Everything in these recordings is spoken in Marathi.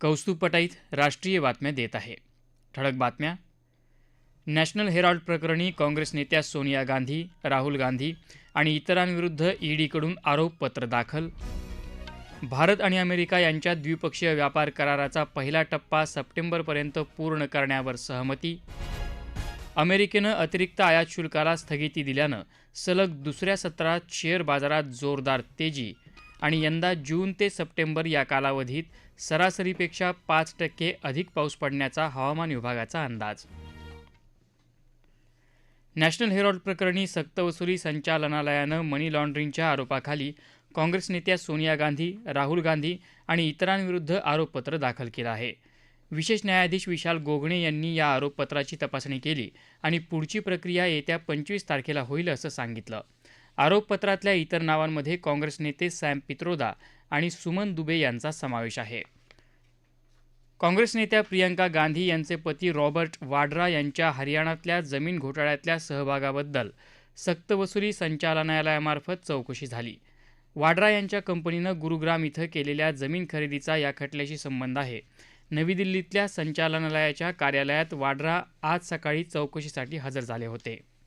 कौस्तुभ पटाईत राष्ट्रीय बातम्या देत आहे. ठळक बातम्या. नॅशनल हेराल्ड प्रकरणी काँग्रेस नेत्या सोनिया गांधी राहुल गांधी आणि इतरांविरुद्ध ईडीकडून आरोपपत्र दाखल. भारत आणि अमेरिका यांच्या द्विपक्षीय व्यापार कराराचा पहिला टप्पा सप्टेंबरपर्यंत पूर्ण करण्यावर सहमती. अमेरिकेनं अतिरिक्त आयात शुल्काला स्थगिती दिल्यानं सलग दुसऱ्या सत्रात शेअर बाजारात जोरदार तेजी आणि यंदा जून ते सप्टेंबर या कालावधीत सरासरीपेक्षा पाच टक्के अधिक पाऊस पडण्याचा हवामान विभागाचा अंदाज. नॅशनल हेरॉल्ड प्रकरणी सक्तवसुली संचालनालयानं मनी लॉन्ड्रिंगच्या आरोपाखाली काँग्रेस नेत्या सोनिया गांधी राहुल गांधी आणि इतरांविरुद्ध आरोपपत्र दाखल केलं आहे. विशेष न्यायाधीश विशाल गोगणे यांनी या आरोपपत्राची तपासणी केली आणि पुढची प्रक्रिया येत्या पंचवीस तारखेला होईल असं सांगितलं. आरोपपत्रातल्या इतर नावांमध्ये काँग्रेस नेते सॅम पित्रोदा आणि सुमन दुबे यांचा समावेश आहे. काँग्रेस नेत्या प्रियंका गांधी यांचे पती रॉबर्ट वाड्रा यांच्या हरियाणातल्या जमीन घोटाळ्यातल्या सहभागाबद्दल सक्तवसुली संचालनालयामार्फत चौकशी झाली. वाड्रा यांच्या कंपनीनं गुरुग्राम इथं केलेल्या जमीन खरेदीचा या खटल्याशी संबंध आहे. नवी दिल्लीतल्या संचालनालयाच्या कार्यालयात वाड्रा आज सकाळी चौकशीसाठी हजर झाले होते.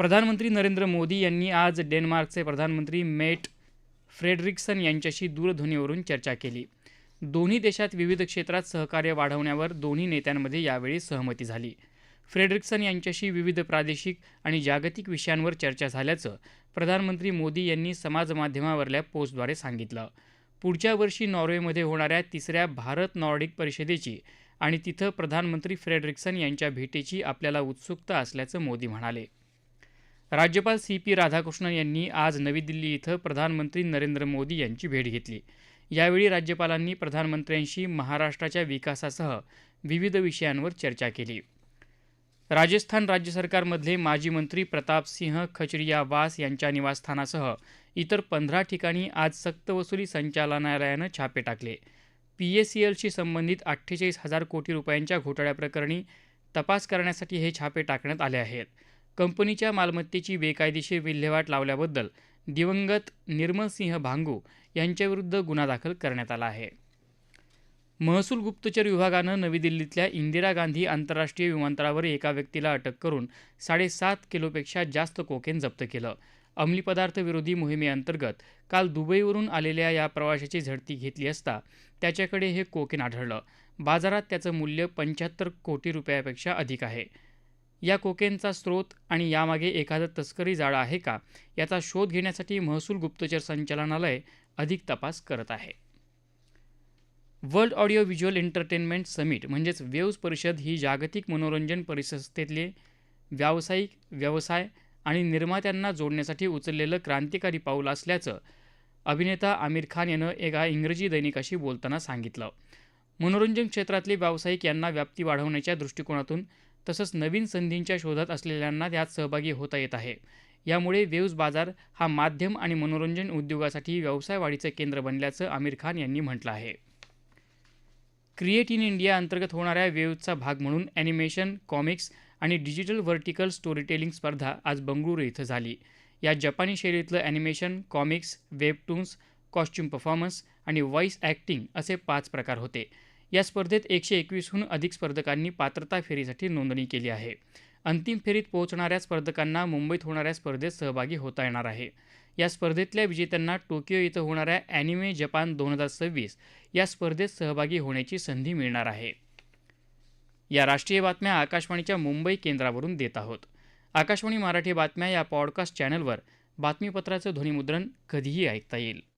प्रधानमंत्री नरेंद्र मोदी यांनी आज डेन्मार्कचे प्रधानमंत्री मेट फ्रेडरिक्सन यांच्याशी दूरध्वनीवरून चर्चा केली. दोन्ही देशात विविध क्षेत्रात सहकार्य वाढवण्यावर दोन्ही नेत्यांमध्ये यावेळी सहमती झाली. फ्रेडरिक्सन यांच्याशी विविध प्रादेशिक आणि जागतिक विषयांवर चर्चा झाल्याचं प्रधानमंत्री मोदी यांनी समाजमाध्यमावरल्या पोस्टद्वारे सांगितलं. पुढच्या वर्षी नॉर्वेमध्ये होणाऱ्या तिसऱ्या भारत नॉर्डिक परिषदेची आणि तिथं प्रधानमंत्री फ्रेडरिक्सन यांच्या भेटीची आपल्याला उत्सुकता असल्याचं मोदी म्हणाले. राज्यपाल सी पी राधाकृष्णन यांनी आज नवी दिल्ली इथं प्रधानमंत्री नरेंद्र मोदी यांची भेट घेतली. यावेळी राज्यपालांनी प्रधानमंत्र्यांशी महाराष्ट्राच्या विकासासह विविध विषयांवर चर्चा केली. राजस्थान राज्य सरकारमधले माजी मंत्री प्रतापसिंह खचरियावास यांच्या निवासस्थानासह इतर पंधरा ठिकाणी आज सक्तवसुली संचालनालयानं छापे टाकले. पी एस सी एलशी संबंधित अठ्ठेचाळीस हजार कोटी रुपयांच्या घोटाळ्याप्रकरणी तपास करण्यासाठी हे छापे टाकण्यात आले आहेत. कंपनीच्या मालमत्तेची बेकायदेशीर विल्हेवाट लावल्याबद्दल दिवंगत निर्मलसिंह भांगू यांच्याविरुद्ध गुन्हा दाखल करण्यात आला आहे. महसूल गुप्तचर विभागानं नवी दिल्लीतल्या इंदिरा गांधी आंतरराष्ट्रीय विमानतळावर एका व्यक्तीला अटक करून साडेसात किलोपेक्षा जास्त कोकेन जप्त केलं. अंमली पदार्थ विरोधी मोहिमेअंतर्गत काल दुबईवरून आलेल्या या प्रवाशाची झडती घेतली असता त्याच्याकडे हे कोकेन आढळलं. बाजारात त्याचं मूल्य पंच्याहत्तर कोटी रुपयापेक्षा अधिक आहे. या कोकेनचा स्रोत आणि यामागे एखादं तस्करी जाळं आहे का? याचा शोध घेण्यासाठी महसूल गुप्तचर संचालनालय अधिक तपास करत आहे. World audio visual entertainment summit म्हणजेच वेव्ज परिषद ही जागतिक मनोरंजन परिसंस्थेतले व्यावसायिक व्यवसाय आणि निर्मात्यांना जोडण्यासाठी उचललेलं क्रांतिकारी पाऊल असल्याचं अभिनेता आमिर खान यानं एका इंग्रजी दैनिकाशी बोलताना सांगितलं. मनोरंजन क्षेत्रातले व्यावसायिक यांना व्याप्ती वाढवण्याच्या दृष्टिकोनातून तसंच नवीन संधींच्या शोधात असलेल्यांना त्यात सहभागी होता येत आहे. यामुळे वेव्ज बाजार हा माध्यम आणि मनोरंजन उद्योगासाठी व्यवसाय वाढीचं केंद्र बनल्याचं आमिर खान यांनी म्हटलं आहे. क्रिएट इन इंडिया अंतर्गत होणाऱ्या वेव्जचा भाग म्हणून ॲनिमेशन कॉमिक्स आणि डिजिटल व्हर्टिकल स्टोरीटेलिंग स्पर्धा आज बंगळुरू इथं झाली. या जपानी शैलीतलं animation comics webtoons costume performance आणि व्हॉईस ॲक्टिंग असे पाच प्रकार होते. या स्पर्धेत एकशे एकवीसहून अधिक स्पर्धकांनी पात्रता फेरीसाठी नोंदणी केली आहे. अंतिम फेरीत पोहोचणाऱ्या स्पर्धकांना मुंबईत होणाऱ्या स्पर्धेत सहभागी होता येणार आहे. या स्पर्धेतल्या विजेत्यांना टोकियो इथं होणाऱ्या ॲनिमे जपान दोन हजार सव्वीस या स्पर्धेत सहभागी होण्याची संधी मिळणार आहे. या राष्ट्रीय बातम्या आकाशवाणीच्या मुंबई केंद्रावरून देत आहोत. आकाशवाणी मराठी बातम्या या पॉडकास्ट चॅनलवर बातमीपत्राचं ध्वनिमुद्रण कधीही ऐकता येईल.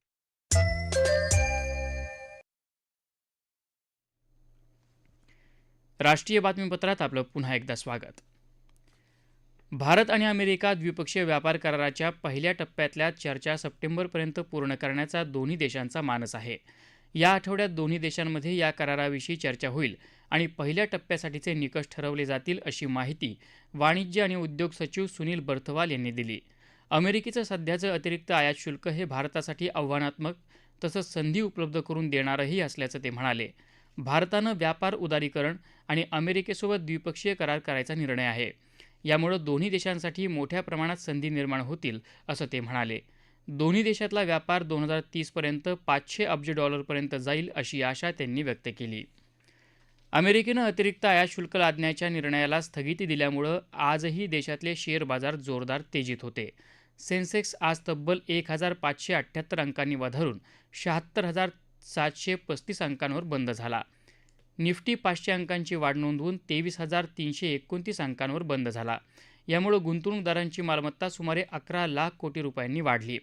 राष्ट्रीय बातमीपत्रात आपलं पुन्हा एकदा स्वागत. भारत आणि अमेरिका द्विपक्षीय व्यापार कराराच्या पहिल्या टप्प्यातल्या चर्चा सप्टेंबरपर्यंत पूर्ण करण्याचा दोन्ही देशांचा मानस आहे. या आठवड्यात दोन्ही देशांमध्ये या कराराविषयी चर्चा होईल आणि पहिल्या टप्प्यासाठीचे निकष ठरवले जातील अशी माहिती वाणिज्य आणि उद्योग सचिव सुनील बर्थवाल यांनी दिली. अमेरिकेचं सध्याचं अतिरिक्त आयात शुल्क हे भारतासाठी आव्हानात्मक तसंच संधी उपलब्ध करून देणारही असल्याचं ते म्हणाले. भारतानं व्यापार उदारीकरण आणि अमेरिकेसोबत द्विपक्षीय करार करायचा निर्णय आहे. यामुळं दोन्ही देशांसाठी मोठ्या प्रमाणात संधी निर्माण होतील असं ते म्हणाले. दोन्ही देशातला व्यापार दोन हजार तीसपर्यंत पाचशे अब्ज डॉलरपर्यंत जाईल अशी आशा त्यांनी व्यक्त केली. अमेरिकेनं अतिरिक्त आयात शुल्क लादण्याच्या निर्णयाला स्थगिती दिल्यामुळं आजही देशातले शेअर बाजार जोरदार तेजीत होते. सेन्सेक्स आज तब्बल एक हजार पाचशे अठ्ठ्याहत्तर अंकांनी वधारून शहात्तर हजार सातशे पस्तीस अंकांवर बंद झाला. निफ्टी पाचशे अंकांची वाढ नोंदवून तेवीस हजार तीनशे एकोणतीस अंकांवर बंद झाला. यामुळं गुंतवणूकदारांची मालमत्ता सुमारे अकरा लाख कोटी रुपयांनी वाढली.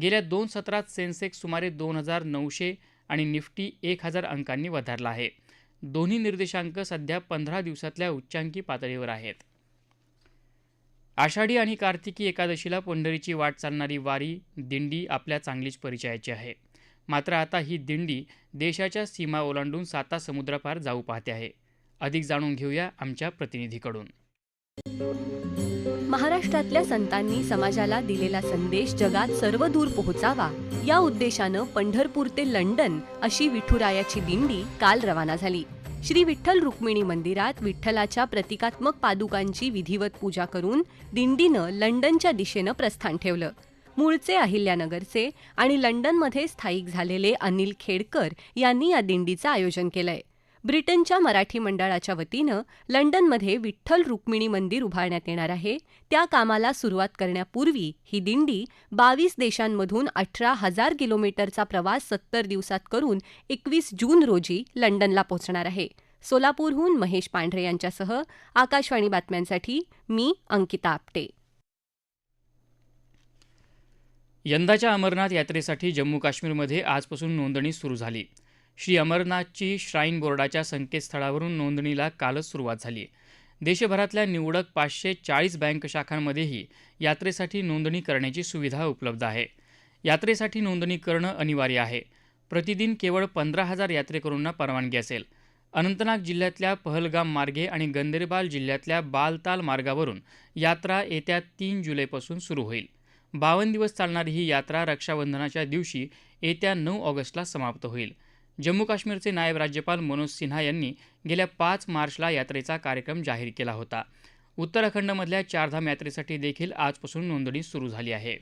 गेल्या दोन सत्रात सेन्सेक्स सुमारे दोन हजार नऊशे आणि निफ्टी एक हजार अंकांनी वधारला आहे. दोन्ही निर्देशांक सध्या पंधरा दिवसातल्या उच्चांकी पातळीवर आहेत. आषाढी आणि कार्तिकी एकादशीला पंढरीची वाट चालणारी वारी दिंडी आपल्या चांगलीच परिचयाची आहे. मात्र आता ही दिंडी देशाच्या सीमा ओलांडून साता समुद्रापार जाऊ पाहते आहे. अधिक जाणून घेऊया आमच्या प्रतिनिधीकडून. महाराष्ट्रातल्या संतांनी समाजाला दिलेला संदेश जगात सर्वदूर पोहोचावा या उद्देशानं पंढरपूर ते लंडन अशी विठुरायाची दिंडी काल रवाना झाली. श्री विठ्ठल रुक्मिणी मंदिरात विठ्ठलाच्या प्रतिकात्मक पादुकांची विधिवत पूजा करून दिंडीनं लंडनच्या दिशेनं प्रस्थान ठेवलं. मूळचे अहिल्यानगरचे आणि लंडनमध्ये स्थायिक झालेले अनिल खेडकर यांनी या दिंडीचं आयोजन केलंय. ब्रिटनच्या मराठी मंडळाच्या वतीनं लंडनमध्ये विठ्ठल रुक्मिणी मंदिर उभारण्यात येणार आहे. त्या कामाला सुरुवात करण्यापूर्वी ही दिंडी बावीस देशांमधून अठरा हजार किलोमीटरचा प्रवास सत्तर दिवसात करून एकवीस जून रोजी लंडनला पोहोचणार आहे. सोलापूरहून महेश पांढरे यांच्यासह आकाशवाणी बातम्यांसाठी मी अंकिता आपटे. यंदाच्या अमरनाथ यात्रेसाठी जम्मू काश्मीरमध्ये आजपासून नोंदणी सुरू झाली. श्री अमरनाथची श्राईन बोर्डाच्या संकेतस्थळावरून नोंदणीला कालच सुरुवात झाली. देशभरातल्या निवडक पाचशे चाळीस बँक शाखांमध्येही यात्रेसाठी नोंदणी करण्याची सुविधा उपलब्ध आहे. यात्रेसाठी नोंदणी करणं अनिवार्य आहे. प्रतिदिन केवळ पंधरा हजार यात्रेकरूंना परवानगी असेल. अनंतनाग जिल्ह्यातल्या पहलगाम मार्गे आणि गंदेरबाल जिल्ह्यातल्या बालताल मार्गावरून यात्रा येत्या तीन जुलैपासून सुरू होईल. बावन्न दिवस चालणारी ही यात्रा रक्षाबंधनाच्या दिवशी येत्या नऊ ऑगस्टला समाप्त होईल. जम्मू काश्मीरचे नायब राज्यपाल मनोज सिन्हा यांनी गेल्या पाच मार्चला यात्रेचा कार्यक्रम जाहीर केला होता. उत्तराखंडमधल्या चारधाम यात्रेसाठी देखील आजपासून नोंदणी सुरू झाली आहे.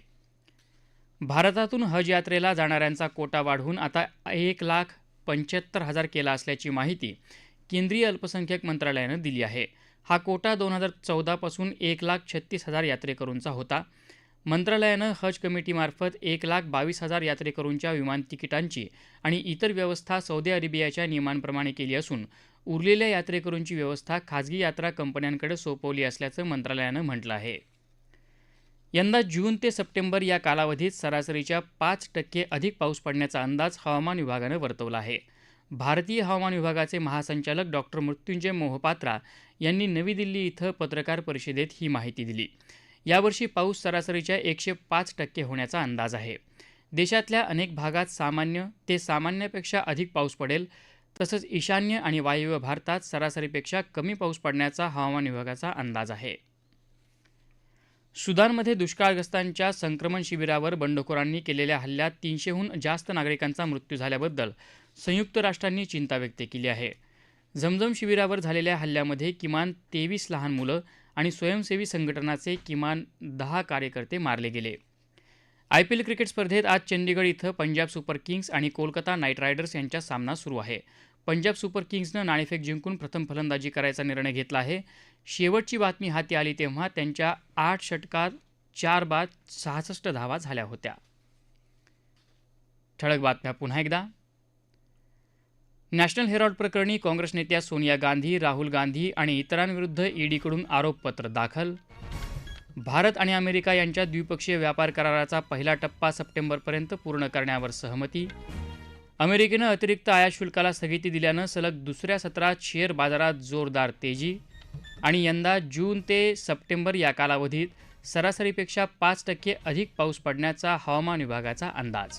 भारतातून हज यात्रेला जाणाऱ्यांचा कोटा वाढवून आता एक लाख पंच्याहत्तर हजार केला असल्याची माहिती केंद्रीय अल्पसंख्याक मंत्रालयानं दिली आहे. हा कोटा दोन हजार चौदापासून एक लाख छत्तीस हजार यात्रेकरूंचा होता. मंत्रालयानं हज कमिटीमार्फत एक लाख बावीस हजार यात्रेकरूंच्या विमान तिकिटांची आणि इतर व्यवस्था सौदी अरेबियाच्या नियमांप्रमाणे केली असून उरलेल्या यात्रेकरूंची व्यवस्था खाजगी यात्रा कंपन्यांकडे सोपवली असल्याचं मंत्रालयानं म्हटलं आहे. यंदा जून ते सप्टेंबर या कालावधीत सरासरीच्या पाच टक्के अधिक पाऊस पडण्याचा अंदाज हवामान विभागानं वर्तवला आहे. भारतीय हवामान विभागाचे महासंचालक डॉक्टर मृत्युंजय मोहपात्रा यांनी नवी दिल्ली इथं पत्रकार परिषदेत ही माहिती दिली. यावर्षी पाऊस सरासरीच्या एकशे पाच टक्के होण्याचा अंदाज आहे. देशातल्या अनेक भागात सामान्य ते सामान्यपेक्षा अधिक पाऊस पडेल. तसंच ईशान्य आणि वायव्य भारतात सरासरीपेक्षा कमी पाऊस पडण्याचा हवामान विभागाचा अंदाज आहे. सुदानमध्ये दुष्काळग्रस्तांच्या संक्रमण शिबिरावर बंडखोरांनी केलेल्या हल्ल्यात तीनशेहून जास्त नागरिकांचा मृत्यू झाल्याबद्दल संयुक्त राष्ट्रांनी चिंता व्यक्त केली आहे. झमझम शिबिरावर झालेल्या हल्ल्यामध्ये किमान तेवीस लहान मुलं आणि स्वयंसेवी संघटनाचे किमान दहा कार्यकर्ते मारले गेले. आय पी एल क्रिकेट स्पर्धेत आज चंदीगड इथं पंजाब सुपर किंग्स आणि कोलकाता नाईट रायडर्स यांचा सामना सुरू आहे. पंजाब सुपर किंग्सनं नाणेफेक जिंकून प्रथम फलंदाजी करायचा निर्णय घेतला आहे. शेवटची बातमी हाती आली तेव्हा त्यांच्या आठ षटकात चार बाद सहासष्ट धावा झाल्या होत्या. ठळक बातम्या पुन्हा एकदा. नॅशनल हेरॉल्ड प्रकरणी काँग्रेस नेत्या सोनिया गांधी राहुल गांधी आणि इतरांविरुद्ध ईडीकडून आरोपपत्र दाखल. भारत आणि अमेरिका यांच्या द्विपक्षीय व्यापार कराराचा पहिला टप्पा सप्टेंबरपर्यंत पूर्ण करण्यावर सहमती. अमेरिकेनं अतिरिक्त आयात शुल्काला स्थगिती दिल्यानं सलग दुसऱ्या सत्रात शेअर बाजारात जोरदार तेजी आणि यंदा जून ते सप्टेंबर या कालावधीत सरासरीपेक्षा पाच टक्के अधिक पाऊस पडण्याचा हवामान विभागाचा अंदाज.